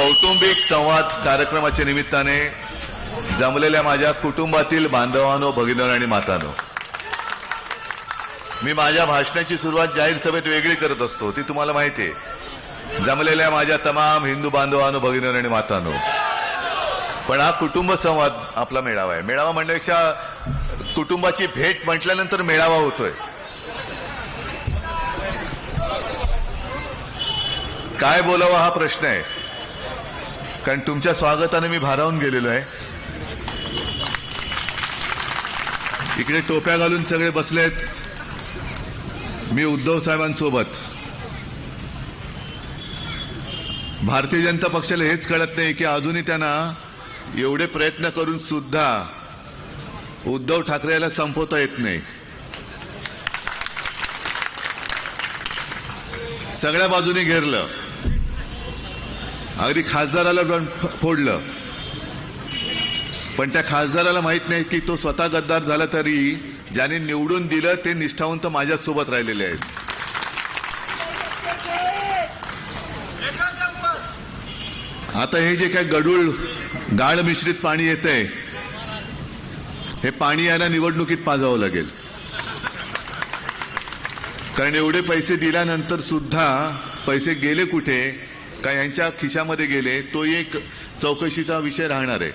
कौटुंबिक संवाद कार्यक्रमाच्या निमित्ताने जमलेल्या माझ्या कुटुंबातील बांधवांनो भगिनो आणि मातानो. मी माझ्या भाषणाची सुरुवात जाहीर सभेत वेगळी करत असतो ती तुम्हाला माहिती आहे. जमलेल्या माझ्या तमाम हिंदू बांधवांनो भगिनो आणि मातांनो. पण हा कुटुंब संवाद आपला मेळावा आहे. मेळावा म्हणण्यापेक्षा कुटुंबाची भेट म्हटल्यानंतर मेळावा होतोय. काय बोलावं हा प्रश्न आहे. कारण तुमच्या स्वागताने मी भारावून गेलेलो आहे. इकडे टोप्या घालून सगळे बसलेत. मी उद्धव साहेबांसोबत. भारतीय जनता पक्षाला हेच कळत नाही की अजूनही त्यांना एवढे प्रयत्न करून सुद्धा उद्धव ठाकरे याला संपवता येत नाही. सगळ्या बाजूने घेरलं. अगदी खासदाराला पण फोडलं. पण त्या खासदाराला माहीत नाही की तो स्वतः गद्दार झाला तरी ज्याने निवडून दिलं ते निष्ठावंत माझ्यासोबत राहिलेले आहेत. आता हे जे काय गडूळ गाळ मिश्रित पाणी येतंय हे पाणी यायला निवडणुकीत पाजावं लागेल. कारण एवढे पैसे दिल्यानंतर सुद्धा पैसे गेले कुठे? का यांच्या खिशामध्ये गेले तो एक चौकशीचा विषय राहणार आहे.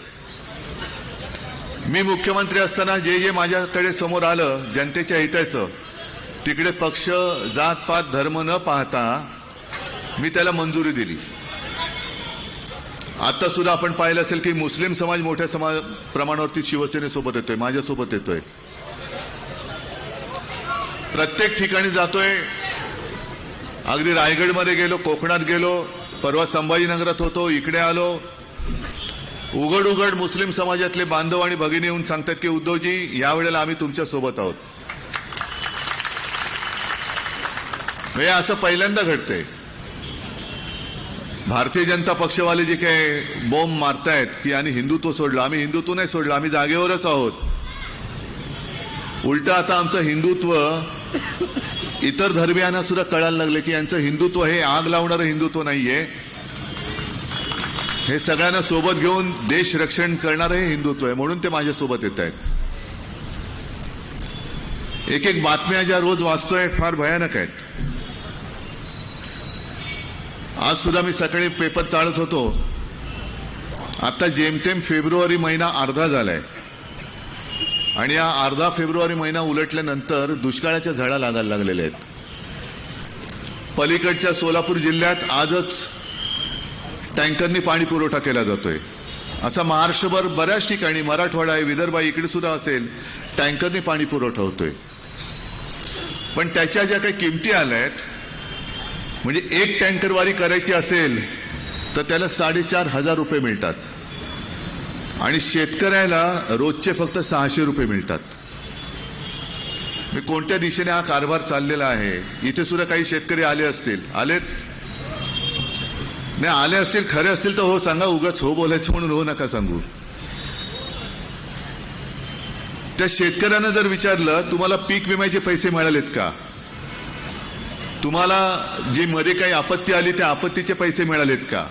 मी मुख्यमंत्री असताना जे जे माझ्याकडे समोर आलं जनतेच्या हिताचं तिकडे पक्ष जात पात धर्म न पाहता मी त्याला मंजुरी दिली. आता सुद्धा आपण पाहिलं असेल की मुस्लिम समाज मोठ्या समाज प्रमाणावरती शिवसेनेसोबत येतोय माझ्यासोबत येतोय. प्रत्येक ठिकाणी जातोय. अगदी रायगडमध्ये गेलो कोकणात गेलो परवा संभाजीनगरात होतो इकडे आलो. उघड उघड मुस्लिम समाजातले बांधव आणि भगिनी येऊन सांगतात की उद्धवजी यावेळेला आम्ही तुमच्यासोबत आहोत. हे असं पहिल्यांदा घडतंय. भारतीय जनता पक्षवाले जे काही बॉम्ब मारतायत की आणि हिंदुत्व सोडलं आम्ही हिंदुत्व नाही सोडलं आम्ही जागेवरच आहोत. उलट आता आमचं हिंदुत्व इतर धर्मियांना सुद्धा कळायला लागले की यांचं हिंदुत्व हे आग लावणारं हिंदुत्व नाहीये. हे सगळ्यांना सोबत घेऊन देश रक्षण करणारं हे हिंदुत्व आहे. म्हणून ते माझ्यासोबत येत आहेत. एक एक बातम्या ज्या रोज वाचतोय फार भयानक आहेत. आज सुद्धा मी सकाळी पेपर चाळत होतो. आता जेमतेम फेब्रुवारी महिना अर्धा झालाय. आणि या अर्धा फेब्रुवारी महिना उलटल्यानंतर दुष्काळाच्या झळा लागायला लागलेल्या आहेत. पलीकडच्या सोलापूर जिल्ह्यात आजच टँकरनी पाणी पुरवठा केला जातोय. असा महाराष्ट्रभर बऱ्याच ठिकाणी मराठवाडा आहे विदर्भ इकडे सुद्धा असेल टँकरनी पाणी पुरवठा होतोय. पण त्याच्या ज्या काही किमती आल्या आहेत म्हणजे एक टँकरवारी करायची असेल तर त्याला साडेचार हजार रुपये मिळतात. आणि शेतकऱ्याला रोजचे फक्त सहाशे रुपये मिळतात. मी कोणत्या दिशेने हा कारभार चाललेला आहे? इथे सुद्धा काही शेतकरी आले असतील. आलेत? नाही आले असतील खरे असतील तर हो सांगा उगाच हो बोलायचं म्हणून हो नका सांगू. त्या शेतकऱ्यांना जर विचारलं तुम्हाला पीक विम्याचे पैसे मिळालेत का? तुम्हाला जी मध्ये काही आपत्ती आली त्या आपत्तीचे पैसे मिळालेत का?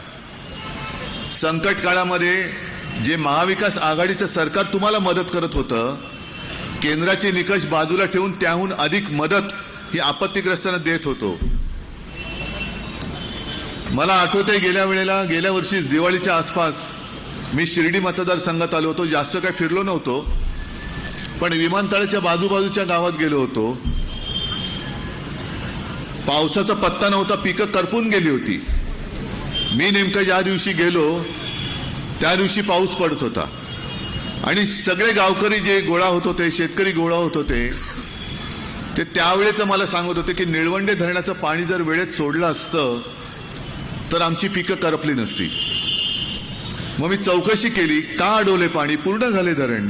संकट काळामध्ये जे महाविकास आघाडीचं सरकार तुम्हाला मदत करत होतं केंद्राचे निकष बाजूला ठेवून त्याहून अधिक मदत ही आपत्तीग्रस्तांना देत होतो. मला आठवतंय गेल्या वेळेला गेल्या वर्षीच दिवाळीच्या आसपास मी शिर्डी मतदारसंघात आलो होतो जास्त काही फिरलो नव्हतो पण विमानतळाच्या बाजूबाजूच्या गावात गेलो होतो. पावसाचा पत्ता नव्हता पिकं करपून गेली होती. मी नेमकं ज्या दिवशी गेलो त्या दिवशी पाऊस पडत होता. आणि सगळे गावकरी जे गोळा होत होते शेतकरी गोळा होत होते ते त्यावेळेचं मला सांगत होते की निळवंडे धरणाचं पाणी जर वेळेत सोडलं असतं तर आमची पिकं करपली नसती. मग मी चौकशी केली का अडवले पाणी? पूर्ण झाले धरण.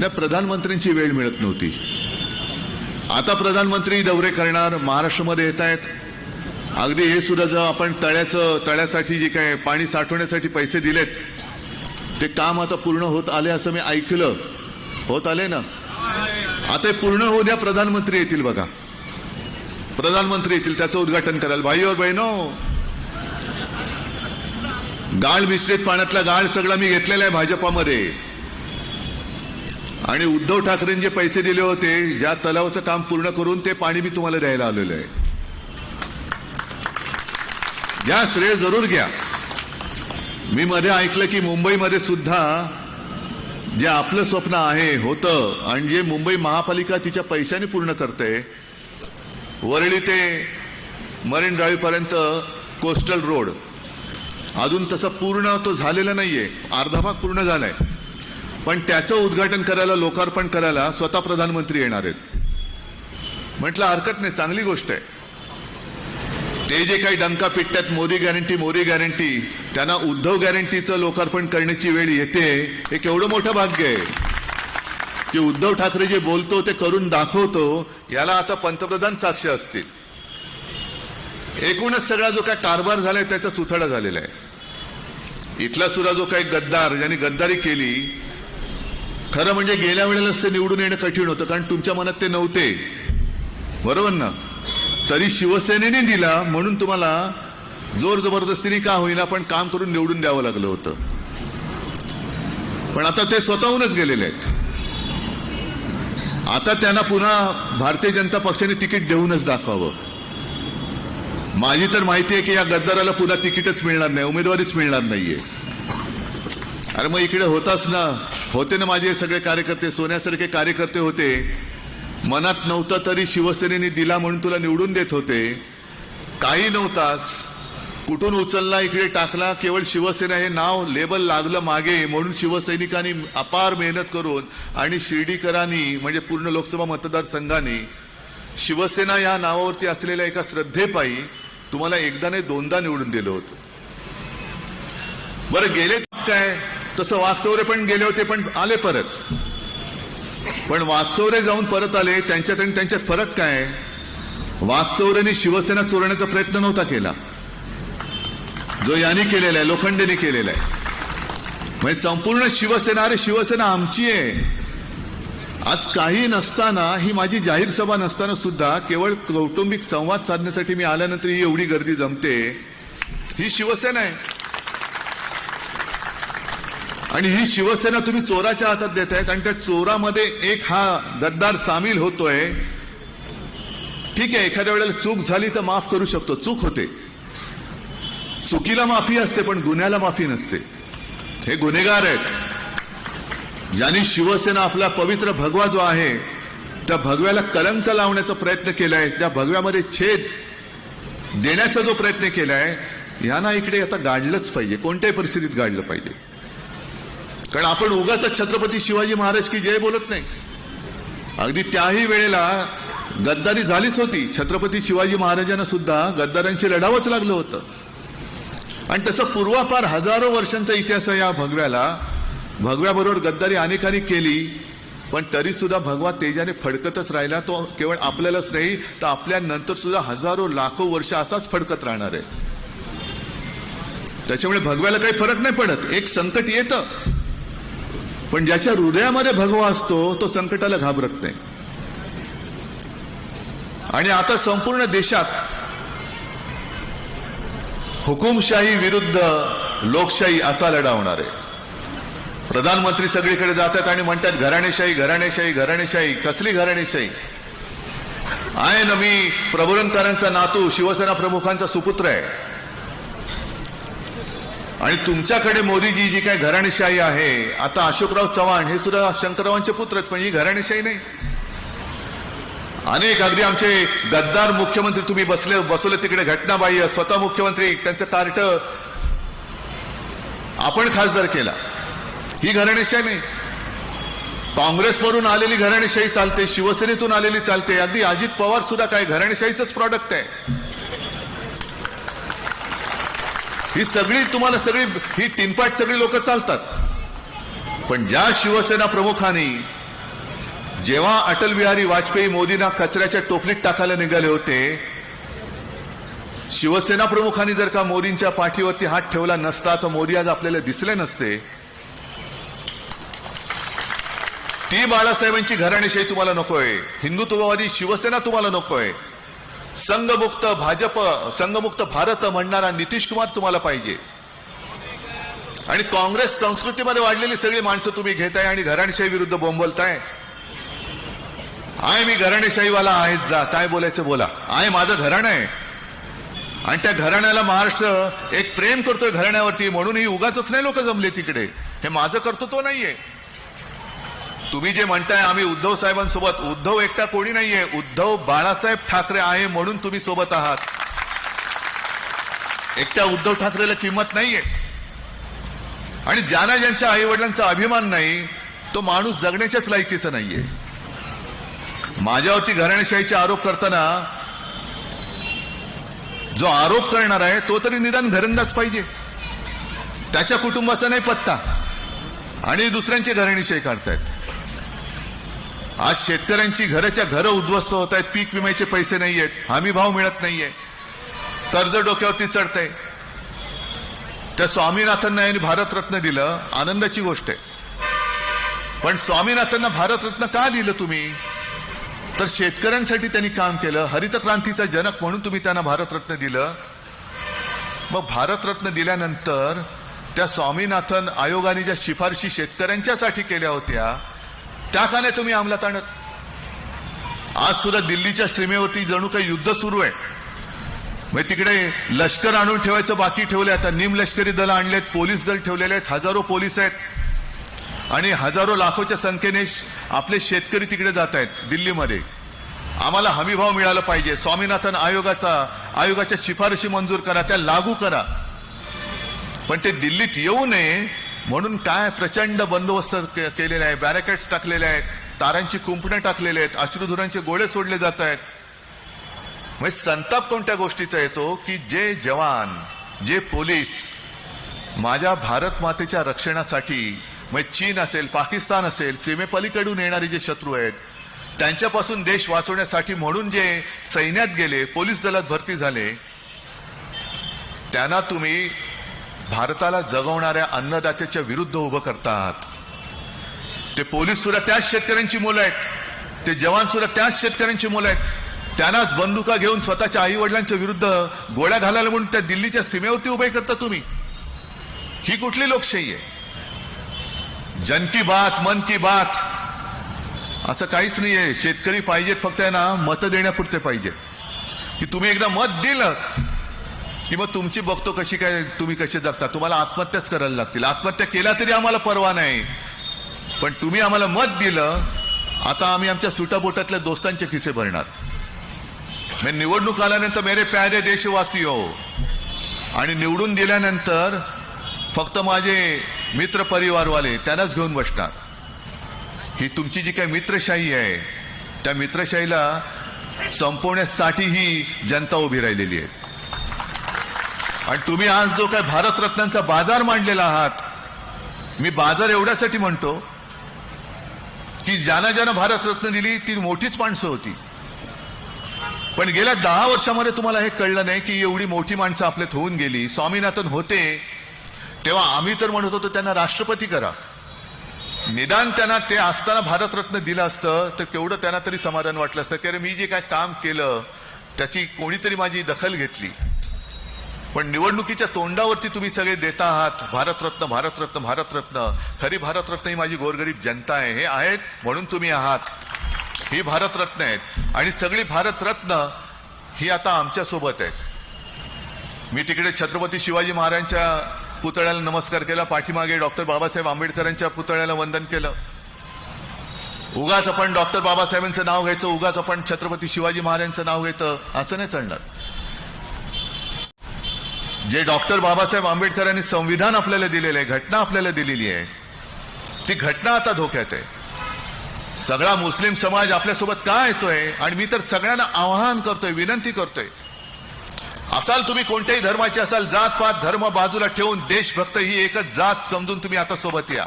त्या प्रधानमंत्र्यांची वेळ मिळत नव्हती. आता प्रधानमंत्री दौरे करणार महाराष्ट्रामध्ये येत आहेत अगदी हे सुद्धा जर आपण तळ्याचं तळ्यासाठी जे काय पाणी साठवण्यासाठी पैसे दिलेत ते काम आता पूर्ण होत आले असं मी ऐकलं. होत आले ना? आता पूर्ण होऊ द्या प्रधानमंत्री येतील बघा. प्रधानमंत्री येतील त्याचं उद्घाटन कराल. भाई और बहिनो गाळ मिश्रित पाण्यातला गाळ सगळा मी घेतलेला आहे भाजपामध्ये. आणि उद्धव ठाकरेंनी जे पैसे दिले होते ज्या तलावाचं काम पूर्ण करून ते पाणी मी तुम्हाला द्यायला आलेलं आहे. या श्रेय जरूर घ्या. मी मध्ये ऐकलं की मुंबईमध्ये सुद्धा जे आपलं स्वप्न आहे होतं आणि जे मुंबई महापालिका तिच्या पैशाने पूर्ण करते वरळी ते मरीन ड्राईव्हपर्यंत कोस्टल रोड. अजून तसं पूर्ण तो झालेला नाहीये अर्धा भाग पूर्ण झालाय. पण त्याचं उद्घाटन करायला लोकार्पण करायला स्वतः प्रधानमंत्री येणार आहेत. म्हटलं हरकत नाही चांगली गोष्ट आहे. ते जे काही डंका पिटतात मोदी गॅरंटी मोदी गॅरंटी त्यांना उद्धव गॅरंटीचं लोकार्पण करण्याची वेळ येते हे केवढं मोठं भाग्य आहे. की उद्धव ठाकरे जे बोलतो ते करून दाखवतो याला आता पंतप्रधान साक्ष असतील. एकूणच सगळा जो काय कारभार झालाय त्याचा चुथडा झालेला आहे. इथला सुद्धा जो काही गद्दार ज्यांनी गद्दारी केली खरं म्हणजे गेल्या वेळेलाच ते निवडून येणं कठीण होतं कारण तुमच्या मनात ते नव्हते. बरोबर ना? तरी शिवसेनेने दिला म्हणून तुम्हाला जोर जबरदस्तीने का होईना पण काम करून निवडून द्यावं लागलं होतं. पण आता ते स्वतःहूनच गेलेले आहेत. आता त्यांना पुन्हा भारतीय जनता पक्षाने तिकीट देऊनच दाखवावं. माझी तर माहिती आहे की या गद्दाराला पुन्हा तिकीटच मिळणार नाही उमेदवारीच मिळणार नाहीये. अरे मग इकडे होताच ना. होते ना माझे सगळे कार्यकर्ते सोन्यासारखे कार्यकर्ते होते. मनात नव्हतं तरी शिवसेनेने दिला म्हणून तुला निवडून देत होते. काही नव्हतास कुठून उचलला इकडे टाकला केवळ शिवसेना हे नाव लेबल लागलं मागे म्हणून शिवसैनिकांनी अपार मेहनत करून आणि शिर्डीकरांनी म्हणजे पूर्ण लोकसभा मतदारसंघाने शिवसेना या नावावरती असलेल्या एका श्रद्धेपायी तुम्हाला एकदा नाही दोनदा निवडून दिलं होतं. बरं गेले काय? तसं वास्तवरे पण गेले होते पण आले परत. पण वागचौरे जाऊन परत आले त्यांच्यात आणि त्यांच्यात फरक काय? वागचौरेने शिवसेना चोरण्याचा प्रयत्न नव्हता केला. जो यांनी केलेला आहे लोखंडेने केलेला आहे. म्हणजे संपूर्ण शिवसेना अरे शिवसेना आमची आहे. आज काही नसताना ही माझी जाहीर सभा नसताना सुद्धा केवळ कौटुंबिक संवाद साधण्यासाठी मी आल्यानंतर ही एवढी गर्दी जमते. ही शिवसेना आहे. आणि ही शिवसेना तुम्ही चोराच्या हातात देत आहेत आणि त्या चोरामध्ये एक हा गद्दार सामील होतोय. ठीक आहे एखाद्या वेळेला चूक झाली तर माफ करू शकतो. चूक होते. चुकीला माफी असते पण गुन्ह्याला माफी नसते. हे गुन्हेगार आहेत. ज्यांनी शिवसेना आपला पवित्र भगवा जो आहे त्या भगव्याला कलंक लावण्याचा प्रयत्न केलाय त्या भगव्यामध्ये छेद देण्याचा जो प्रयत्न केलाय यांना इकडे आता गाडलंच पाहिजे. कोणत्याही परिस्थितीत गाडलं पाहिजे. कारण आपण उगाच छत्रपती शिवाजी महाराज की जय बोलत नाही. अगदी त्याही वेळेला गद्दारी झालीच होती. छत्रपती शिवाजी महाराजांना सुद्धा गद्दारांशी लढावंच लागलं होतं. आणि तसं पूर्वापार हजारो वर्षांचा इतिहास आहे या भगव्याला. भगव्याबरोबर गद्दारी अनेकांनी केली पण तरी सुद्धा भगवा तेजाने फडकतच राहिला. तो केवळ आपल्यालाच नाही तर आपल्या नंतर सुद्धा हजारो लाखो वर्ष असाच फडकत राहणार आहे. त्याच्यामुळे भगव्याला काही फरक नाही पडत. एक संकट येतं. पण ज्याच्या हृदयामध्ये भगवा असतो तो संकटाला घाबरत नाही. आणि आता संपूर्ण देशात हुकुमशाही विरुद्ध लोकशाही असा लढा होणार आहे. प्रधानमंत्री सगळीकडे जातात आणि म्हणतात घराणेशाही घराणेशाही घराणेशाही कसली घराणेशाही? आहे ना मी प्रबोधनकारांचा नातू शिवसेना प्रमुखांचा सुपुत्र आहे. आणि तुमच्याकडे मोदीजी जी काय घराणेशाही आहे आता अशोकराव चव्हाण हे सुद्धा शंकररावांचे पुत्रच पण ही घराणेशाही नाही. अनेक अगदी आमचे गद्दार मुख्यमंत्री तुम्ही बसले बसवले तिकडे घटनाबाह्य स्वतः मुख्यमंत्री त्यांचं कार्ट आपण खासदार केला. ही घराणेशाही नाही. काँग्रेसवरून आलेली घराणेशाही चालते शिवसेनेतून आलेली चालते अगदी अजित पवार सुद्धा काय घराणेशाहीच प्रॉडक्ट आहे. ही सगळी तुम्हाला सगळी ही टिनपाट सगळी लोक चालतात. पण ज्या शिवसेना प्रमुखांनी जेव्हा अटल बिहारी वाजपेयी मोदींना कचऱ्याच्या टोपलीत टाकायला निघाले होते शिवसेना प्रमुखांनी जर का मोदींच्या पाठीवरती हात ठेवला नसता तर मोदी आज आपल्याला दिसले नसते. ती बाळासाहेबांची घराणेशाही तुम्हाला नकोय. हिंदुत्ववादी शिवसेना तुम्हाला नकोय. संघमुक्त भाजप संघमुक्त भारत म्हणणारा नितीश कुमार तुम्हाला पाहिजे. आणि काँग्रेस संस्कृतीमध्ये वाढलेली सगळी माणसं तुम्ही घेताय आणि घराणेशाही विरुद्ध बोंबलताय. आहे मी घराणेशाहीवाला आहेत जा काय बोलायचं बोला. आय माझं घराणं आहे. आणि त्या घराण्याला महाराष्ट्र एक प्रेम करतोय घराण्यावरती म्हणून ही उगाच नाही लोक जमले तिकडे. हे माझं कर्तृत्व नाहीये. तुम्ही जे म्हणताय आम्ही उद्धव साहेबांसोबत. उद्धव एकटा कोणी नाहीये. उद्धव बाळासाहेब ठाकरे आहे म्हणून तुम्ही सोबत आहात. एकट्या उद्धव ठाकरेला किंमत नाहीये. आणि ज्यांना ज्यांच्या आई वडिलांचा अभिमान नाही तो माणूस जगण्याच्याच लायकीचा नाहीये. माझ्यावरती घराणेशाहीचे आरोप करताना जो आरोप करणार आहे तो तरी निदान घरंदाज पाहिजे. त्याच्या कुटुंबाचा नाही पत्ता. आणि दुसऱ्यांचे घराणेशाही काढतायत. आज शेतकऱ्यांची घराच्या घरं उद्ध्वस्त होत आहेत पीक विम्याचे पैसे नाहीयेत हमी भाव मिळत नाहीये. कर्ज डोक्यावरती चढतंय. त्या स्वामीनाथांना यांनी भारतरत्न दिलं आनंदाची गोष्ट आहे. पण स्वामीनाथांना भारतरत्न का दिलं तुम्ही? तर शेतकऱ्यांसाठी त्यांनी काम केलं हरित क्रांतीचा जनक म्हणून तुम्ही त्यांना भारतरत्न दिलं. मग भारतरत्न दिल्यानंतर त्या स्वामीनाथन आयोगाने ज्या शिफारशी शेतकऱ्यांच्यासाठी केल्या होत्या त्या का नाही तुम्ही अंमलात आणत. आज सुद्धा दिल्लीच्या सीमेवरती जणू काही युद्ध सुरू आहे. मग तिकडे लष्कर आणून ठेवायचं बाकी ठेवलंय. आता निम लष्करी दल आणलेत पोलीस दल ठेवलेले आहेत हजारो पोलीस आहेत. आणि हजारो लाखोच्या संख्येने आपले शेतकरी तिकडे जात आहेत दिल्लीमध्ये. आम्हाला हमीभाव मिळाला पाहिजे. स्वामीनाथन आयोगाचा आयोगाच्या शिफारशी मंजूर करा त्या लागू करा. पण ते दिल्लीत येऊ नये म्हणून काय प्रचंड बंदोबस्त के- केलेले आहे बॅरिकेड्स टाकलेले आहेत तारांची कुंपणे टाकलेले आहेत अश्रुधुरांचे गोळे सोडले जात आहेत. म्हणजे संताप कोणत्या गोष्टीचा येतो की जे जवान जे पोलीस माझ्या भारत मातेच्या रक्षणासाठी म्हणजे चीन असेल पाकिस्तान असेल सीमेपलीकडून येणारे जे शत्रू आहेत त्यांच्यापासून देश वाचवण्यासाठी म्हणून जे सैन्यात गेले पोलीस दलात भरती झाले त्यांना तुम्ही भारताला जगवणाऱ्या अन्नदात्याच्या विरुद्ध उभं करतात. ते पोलीस सुद्धा त्याच शेतकऱ्यांची मुलं आहेत. ते जवान सुद्धा त्याच शेतकऱ्यांची मुलं आहेत. त्यांनाच बंदुका घेऊन स्वतःच्या आई वडिलांच्या विरुद्ध गोळ्या घालायला म्हणून त्या दिल्लीच्या सीमेवरती उभे करता तुम्ही. ही कुठली लोकशाही आहे? जन की बात मन की बात. असं काहीच नाहीये. शेतकरी पाहिजेत फक्त आहे ना मत देण्यापुरते पाहिजेत. की तुम्ही एकदा मत दिलं की मग तुमची बघतो कशी काय तुम्ही कसे जगता? तुम्हाला आत्महत्याच करायला लागतील. आत्महत्या केल्या तरी आम्हाला परवा नाही. पण तुम्ही आम्हाला मत दिलं आता आम्ही आमच्या सुटाबोटातल्या दोस्तांचे खिसे भरणार. मी निवडणूक आल्यानंतर मेरे प्यारे देशवासी हो आणि निवडून दिल्यानंतर फक्त माझे मित्र परिवारवाले त्यांनाच घेऊन बसणार. ही तुमची जी काही मित्रशाही आहे त्या मित्रशाहीला संपवण्यासाठी ही जनता उभी राहिलेली आहे. आणि तुम्ही आज जो काय भारतरत्नांचा बाजार मांडलेला आहात मी बाजार एवढ्यासाठी म्हणतो की ज्यांना ज्यांना भारतरत्न दिली ती मोठीच माणसं होती. पण गेल्या दहा वर्षामध्ये तुम्हाला हे कळलं नाही की एवढी मोठी माणसं आपल्यात होऊन गेली. स्वामीनाथन होते. तेव्हा आम्ही तर म्हणत होतो त्यांना राष्ट्रपती करा. निदान त्यांना ते असताना भारतरत्न दिलं असतं तर केवढं त्यांना तरी समाधान वाटलं असतं. की अरे मी जे काय काम केलं त्याची कोणीतरी माझी दखल घेतली. पण निवडणुकीच्या तोंडावरती तुम्ही सगळे देता आहात. भारतरत्न भारतरत्न भारतरत्न. खरी भारतरत्न ही माझी गोरगरीब जनता आहे. हे आहेत म्हणून तुम्ही आहात. ही भारतरत्न आहेत. आणि सगळी भारतरत्न ही आता आमच्यासोबत आहेत. मी तिकडे छत्रपती शिवाजी महाराजांच्या पुतळ्याला नमस्कार केला. पाठीमागे डॉक्टर बाबासाहेब आंबेडकरांच्या पुतळ्याला वंदन केलं. उगाच आपण डॉक्टर बाबासाहेबांचं नाव घ्यायचं उगाच आपण छत्रपती शिवाजी महाराजांचं नाव घेतं. असं नाही चालणार. जे डॉक्टर बाबासाहेब आंबेडकरांनी संविधान आपल्याला दिलेलं आहे घटना आपल्याला दिलेली आहे ती घटना आता धोक्यात आहे. सगळा मुस्लिम समाज आपल्यासोबत का येतोय? आणि मी तर सगळ्यांना आवाहन करतोय विनंती करतोय. असाल तुम्ही कोणत्याही धर्माचे असाल जात पात धर्म बाजूला ठेवून देशभक्त ही एकच जात समजून तुम्ही आता सोबत या.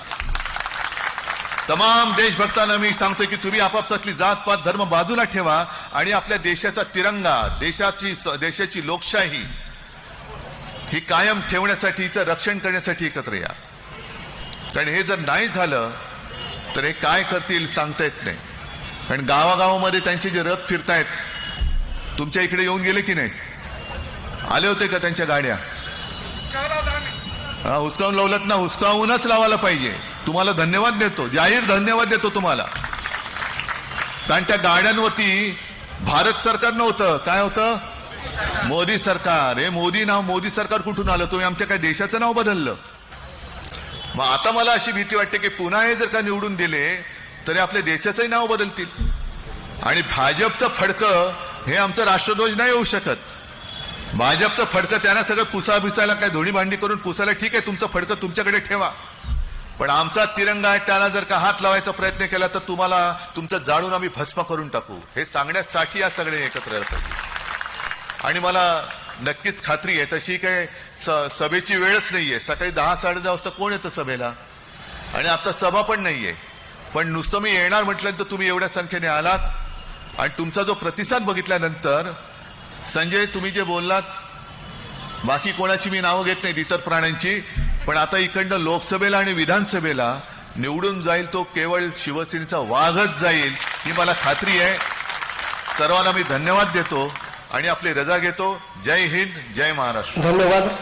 तमाम देशभक्तांना मी सांगतोय की तुम्ही आपापसातली जात पात धर्म बाजूला ठेवा आणि आपल्या देशाचा तिरंगा देशाची देशाची लोकशाही ही कायम ठेवण्यासाठी हिचं रक्षण करण्यासाठी एकत्र या. कारण हे जर नाही झालं तर हे काय करतील सांगता येत नाही. कारण गावागावामध्ये त्यांचे जे रथ फिरतायत तुमच्या इकडे येऊन गेले की नाही? आले होते का त्यांच्या गाड्या? हा हुसकावून लावलात ना. हुसकावूनच लावायला पाहिजे. तुम्हाला धन्यवाद देतो. जाहीर धन्यवाद देतो तुम्हाला. कारण त्या गाड्यांवरती भारत सरकार नव्हतं. काय होतं? मोदी सरकार हे मोदी नाव मोदी सरकार कुठून आलं? तुम्ही आमच्या काय देशाचं नाव बदललं. मग आता मला अशी भीती वाटते की पुन्हा हे जर का निवडून दिले तरी आपल्या देशाचंही नाव बदलतील. आणि भाजपचं फडकं हे आमचं राष्ट्रध्वज नाही येऊ शकत. भाजपचं फडकं त्यांना सगळं पुसा भिसायला काय धोणी भांडी करून पुसायला ठीक आहे तुमचं फडकं तुमच्याकडे ठेवा. पण आमचा तिरंगा आहे त्याला जर का हात लावायचा प्रयत्न केला तर तुम्हाला तुमचं जाळून आम्ही भस्म करून टाकू. हे सांगण्यासाठी या सगळे एकत्र येतात. आणि मला नक्कीच खात्री आहे तशी काय स- सभेची वेळच नाहीये. सकाळी दहा साडे दहा वाजता कोण येतं सभेला? आणि आता सभा पण नाहीये. पण नुसतं मी येणार म्हटल्यानंतर तुम्ही एवढ्या संख्येने आलात. आणि तुमचा जो प्रतिसाद बघितल्यानंतर संजय तुम्ही जे बोललात बाकी कोणाची मी नावं घेत नाहीत इतर प्राण्यांची. पण आता इकडनं लोकसभेला आणि विधानसभेला निवडून जाईल तो केवळ शिवसेनेचा वाघच जाईल ही मला खात्री आहे. सर्वांना मी धन्यवाद देतो. आणि आपली रजा घेतो. जय हिंद जय महाराष्ट्र. धन्यवाद.